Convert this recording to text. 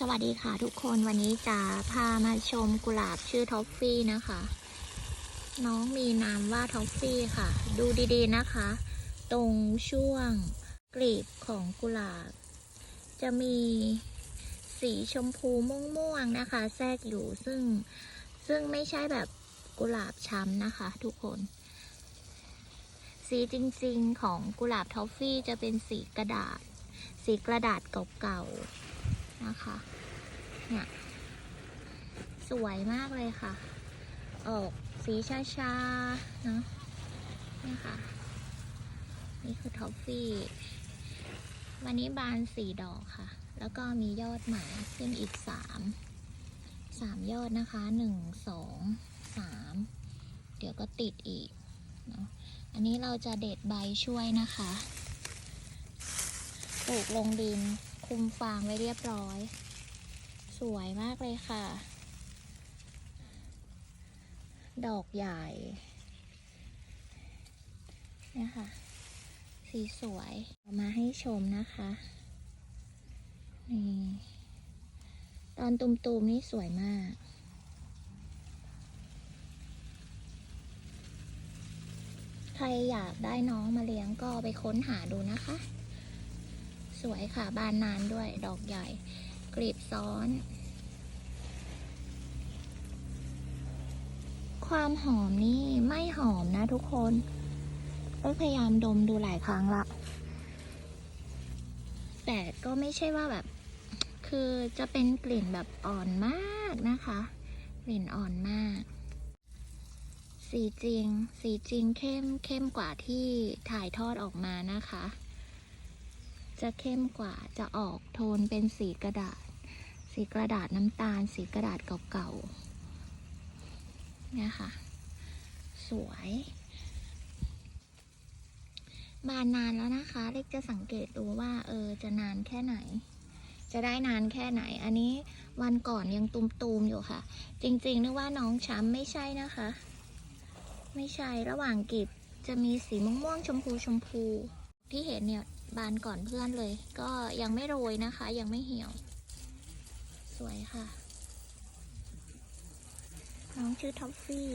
สวัสดีค่ะทุกคนวันนี้จะพามาชมกุหลาบชื่อท็อฟฟี่นะคะ น้องมีนามว่าท็อฟฟี่ค่ะ ดูดีๆนะคะ ตรงช่วงกลีบของกุหลาบ จะมีสีชมพูม่วงๆนะคะ แทรกอยู่ซึ่งซึ่งไม่ใช่แบบกุหลาบช้ำนะคะ ทุกคน สีจริงๆของกุหลาบท็อฟฟี่จะเป็นสีกระดาษ สีกระดาษเก่าๆ นะคะเนี่ยสวยมากเลยค่ะ ออกสีชาๆเนาะนี่ค่ะ นี่คือท็อฟฟี่ วันนี้บานสี่ดอกค่ะ แล้วก็มียอดใหม่ขึ้นอีกสามสามยอดนะคะหนึ่งสองสามเดี๋ยวก็ติดอีกเนาะอันนี้เราจะเด็ดใบช่วยนะคะ ปลูกลงดิน คุมฟางไว้เรียบร้อย สวยมากเลยค่ะ ดอกใหญ่ เนี่ยค่ะ สีสวยมาให้ชมนะคะ นี่ ตอนตุ่มๆนี่สวยมากใครอยากได้น้องมาเลี้ยงก็ไปค้นหาดูนะคะ สวยค่ะ บานนานด้วย ดอกใหญ่ กลีบซ้อน ความหอมนี่ไม่หอมนะทุกคนเอ้ยพยายามดมดูหลายครั้งละ แต่ก็ไม่ใช่ว่าแบบ คือจะเป็นกลิ่นแบบอ่อนมากนะคะ กลิ่นอ่อนมาก สีจริง สีจริงเข้มเข้มกว่าที่ถ่ายทอดออกมานะคะ จะเข้มกว่าจะออกโทนเป็นสีกระดาษ สีกระดาษน้ำตาล สีกระดาษเก่าๆเนี่ยค่ะ สวย บานนานแล้วนะคะ เล็กจะสังเกตดูว่า เออ จะนานแค่ไหน จะได้นานแค่ไหน อันนี้วันก่อนยังตุมๆอยู่ค่ะ จริงๆนึกว่าน้องช้ำไม่ใช่นะคะ ไม่ใช่ระหว่างกีบจะมีสีม่วงๆชมพูชมพูที่เห็นเนี่ย บานก่อนเพื่อนเลย ก็ยังไม่โรยนะคะ ยังไม่เหี่ยว สวยค่ะ น้องชื่อท็อฟฟี่